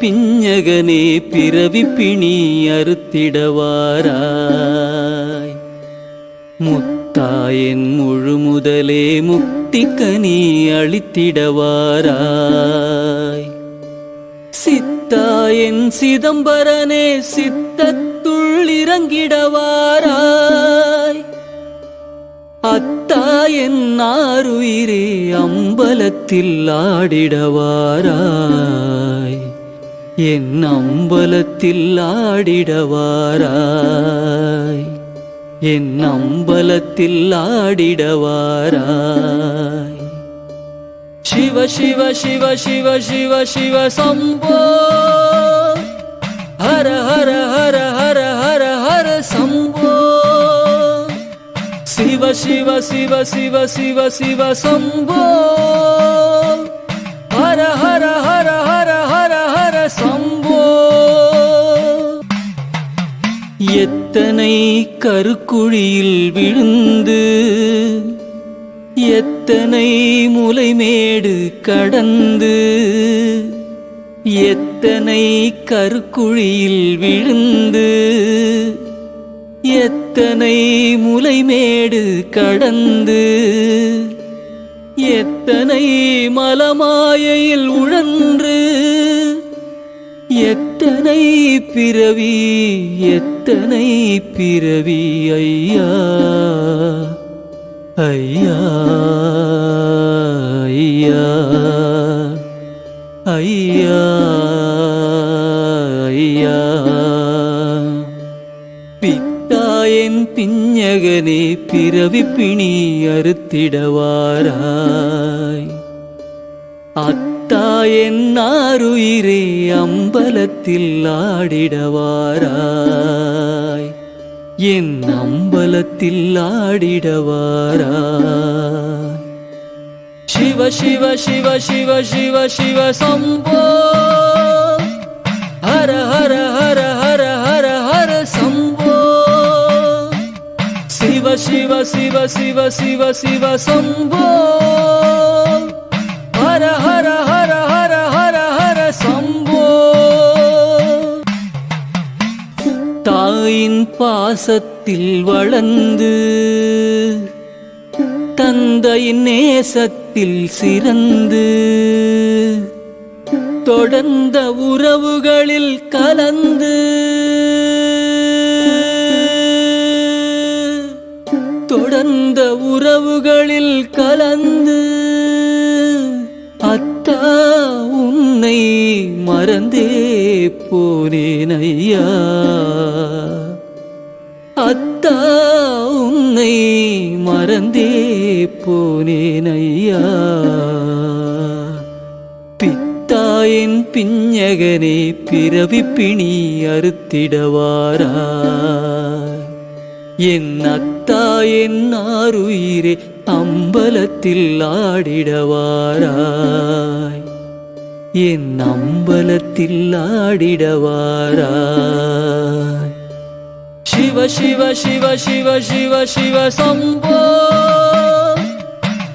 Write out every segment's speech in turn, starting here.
பிஞ்சகனே பிறவி பிணி அறுத்திடவாராய். முத்தாயன் முழு முதலே முக்திக்கனி அளித்திடவாராய். சித்தாயன் சிதம்பரனே சித்தத்துள் இறங்கிடவாராய் அத்தாயன் ஆறுயிரே அம்பலத்தில் ஆடிடவாராய். என் அம்பலத்தில் ஆடிடவாராய். என் அம்பலத்தில் ஆடிடவாராய். சிவ சிவ சிவ சிவ சிவ சிவ சம்போ. ஹர ஹர ஹர ஹர ஹர ஹர சம்போ. சிவ சிவ சிவ சிவ சிவ சிவ சம்போ. எத்தனை கருக்குழியில் விழுந்து எத்தனை முலைமேடு கடந்து எத்தனை கருக்குழியில் விழுந்து எத்தனை முலைமேடு கடந்து எத்தனை மலமாயையில் உழன்று எத்தனை பிறவி எத்தனை பிறவி ஐயா ஐயா ஐயா ஐயா ஐயா. பித்தாயன் பிஞ்சகனே பிறவி பிணி அறுத்திடவாராய் அம்பலத்தில் ஆடிடவாராய். என் அம்பலத்தில் ஆடிடவாராய். சிவ சிவ சிவ சிவ சிவ சிவ சம்போ. ஹர ஹர ஹர ஹர ஹர ஹர சம்போ. சிவ சிவ சிவ சிவ சிவ சிவ சம்போ. ஹர ஹர ஹர பாசத்தில் வளர்ந்து தந்தையின் நேசத்தில் சிறந்து தொடர்ந்த உறவுகளில் கலந்து தொடர்ந்த உறவுகளில் கலந்து அத்தா உன்னை மறந்தே போனேன் ஐயா. உன்னை மறந்தே போனேன் ஐயா பித்தாயின் பிஞ்சகனே பிறவி பிணி அறுத்திடவாரா? என் அத்தா என் ஆறுயிரே அம்பலத்தில் ஆடிடவாராய் என் அம்பலத்தில் ஆடிடவாராய் शिव शिव शिव शिव शिव शिव शम्भो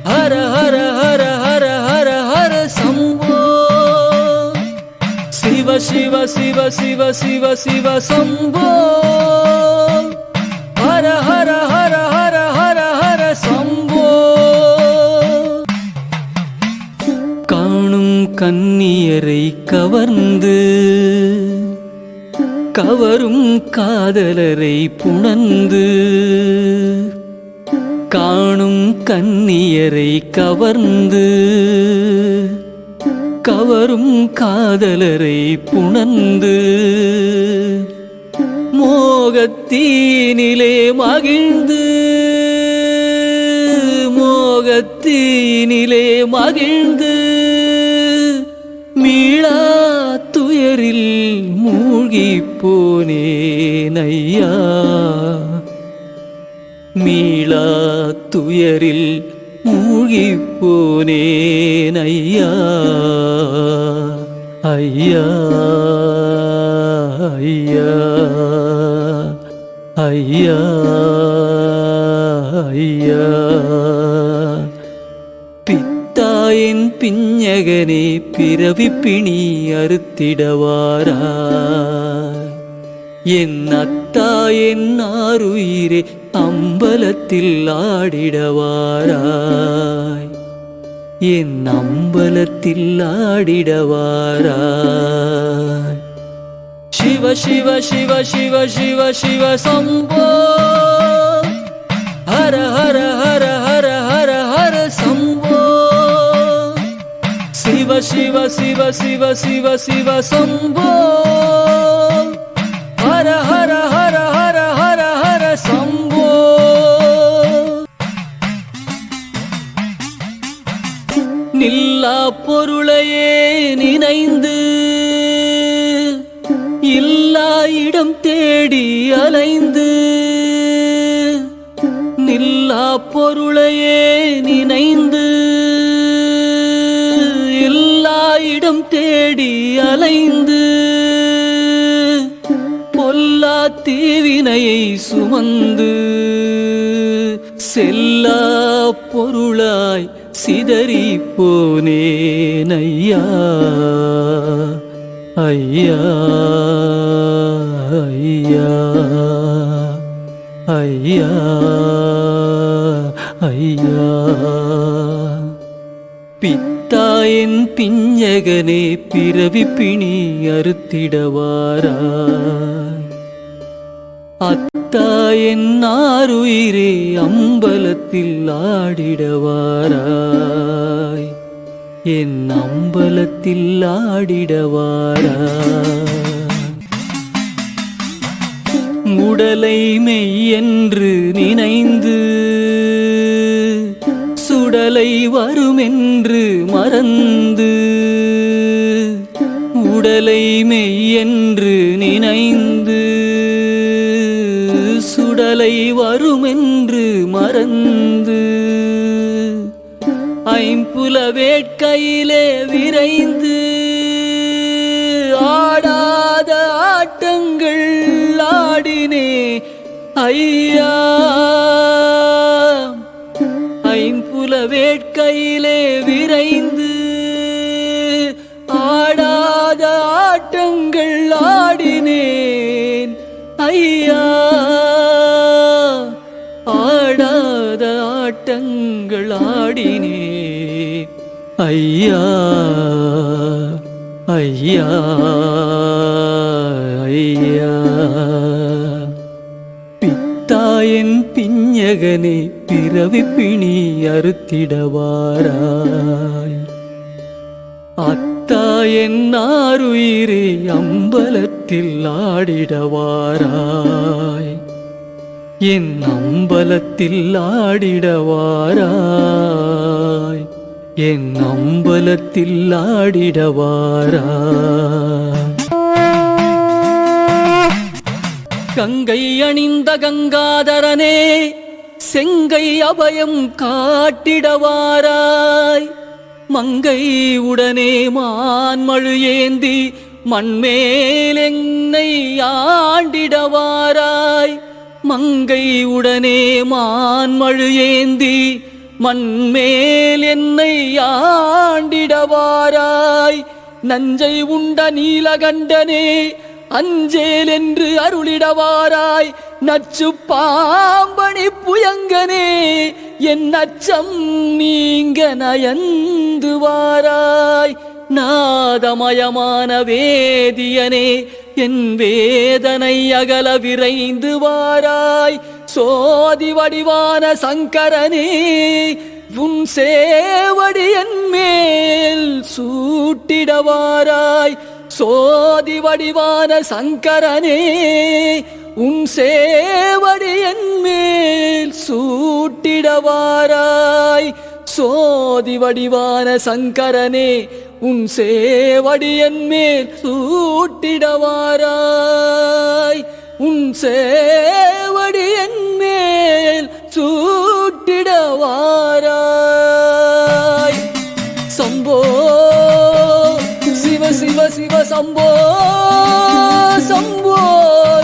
हर हर हर हर हर हर शम्भो शिव शिव शिव शिव शिव शिव शम्भो हर हर हर हर हर हर शम्भो காணும் கன்னியரை கவர்ந்து கவரும் காதலரை புணந்து காணும் கன்னியரை கவர்ந்து கவரும் காதலரை புணந்து மோகத்தீனிலே மகிழ்ந்து மோகத்தீனிலே மகிழ்ந்து மீளா துயரில் மூழ்கி போனேன் ஐயா மீளா துயரில் மூழ்கி போனேன் ஐயா பிஞ்சகனே பிறவி பிணி அறுத்திடவாரா? என் அத்தா என் ஆறுயிரே அம்பலத்தில் ஆடிடவாராய். என் அம்பலத்தில் ஆடிடவாராய். சிவ சிவ சிவ சிவ சிவ சிவ சம்போ. ஹர ஹர ஹர ஹர. சிவ சிவ சிவ சிவ சிவ சம்போ. ஹர ஹர ஹர ஹர ஹர ஹர சம்போ. நில்லா பொருளையே நினைந்து இல்லா இடம் தேடி அலைந்து நில்லா பொருளையே நினைந்து இடம் தேடி அலைந்து பொல்லா தீவினையை சுமந்து செல்லா பொருளாய் சிதறி போனேன் ஐயா ஐயா ஐயா ஐயா. ஐயா தாயின் பிஞ்சகனே பிறவி பிணி அறுத்திடவாராய் அத்தாயின் ஆறுயிரே அம்பலத்தில் ஆடிடவாராய். என் அம்பலத்தில் ஆடிடவாராய். உடலை மெய்யென்று நினைந்து சுடலை வருமென்று மறந்து உடலை மெய்யென்று நினைந்து சுடலை வருமென்று மறந்து ஐம்புல வேட்கையிலே விரைந்து ஆடாத ஆட்டங்கள் ஆடினே ஐயா. ஐயா ஆடாத ஆட்டங்கள் ஆடினே. ஐயா ஐயா ஐயா. பித்தாயன் பிஞ்சகனே பிறவி பிணி அறுத்திடவாராய். அத்தாயன் என் அம்பல அம்பலத்தில் ஆடிடவாராய். என் அம்பலத்தில் ஆடிடவாராய். என் அம்பலத்தில் ஆடிடவாராய். கங்கை அணிந்த கங்காதரனே செங்கை அபயம் காட்டிடவாராய். மங்கை உடனே மான்மழு ஏந்தி மண்மேல் ஆண்டிடவாராய். மங்கை உடனே மான்மழு ஏந்தி மண்மேல் என்னை ஆண்டிடவாராய். நஞ்சை உண்ட நீலகண்டனே அஞ்சேல் என்று அருளிடவாராய். நச்சு பாம்பணி புயங்கனே என் அச்சம் நீங்க நயந்து வாராய் நாதமயமான வேதியனே என் வேதனை அகல விரைந்து வாராய். சோதி வடிவான சங்கரனே உன் சேவடி என் மேல் சூட்டிடவாராய் சோதி வடிவான சங்கரனே உன் சேவடி என் மேல் சூட்டிடவாராய் சோதி வடிவான சங்கரனே உன் சேவடியன் மேல் சூட்டிடவாராய். உன் சேவடியன் மேல் சூட்டிடவாராய். சம்போ சிவ சிவ சிவ சம்போ சம்போ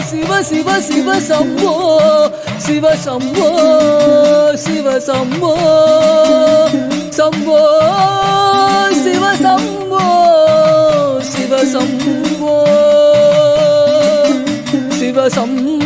சிவ சிவ சிவ சம்போ சிவ சம்போ சிவ சம்போ சம்போ. സ്വന്തം